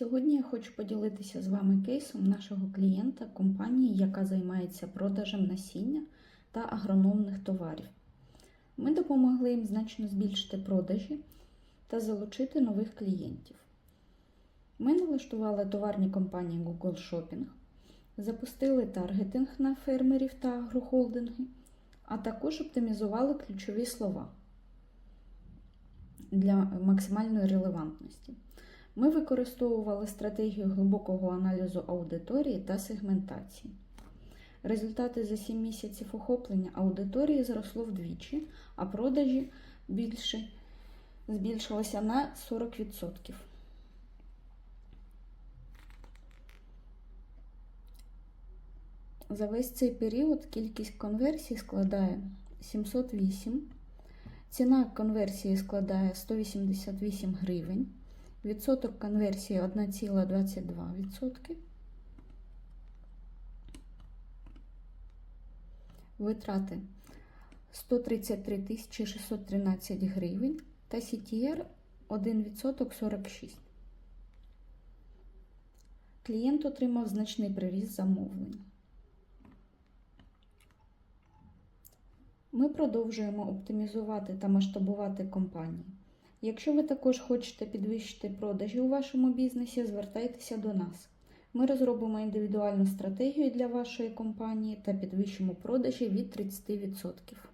Сьогодні я хочу поділитися з вами кейсом нашого клієнта компанії, яка займається продажем насіння та агрономних товарів. Ми допомогли їм значно збільшити продажі та залучити нових клієнтів. Ми налаштували товарні компанії Google Shopping, запустили таргетинг на фермерів та агрохолдинги, а також оптимізували ключові слова для максимальної релевантності. Ми використовували стратегію глибокого аналізу аудиторії та сегментації. Результати за 7 місяців охоплення аудиторії зросло вдвічі, а продажі більше збільшилося на 40%. За весь цей період кількість конверсій складає 708, ціна конверсії складає 188 гривень. Відсоток конверсії 1,22%. Витрати 133 613 гривень та CTR 1% 46. Клієнт отримав значний приріст замовлень. Ми продовжуємо оптимізувати та масштабувати компанії. Якщо ви також хочете підвищити продажі у вашому бізнесі, звертайтеся до нас. Ми розробимо індивідуальну стратегію для вашої компанії та підвищимо продажі від 30%.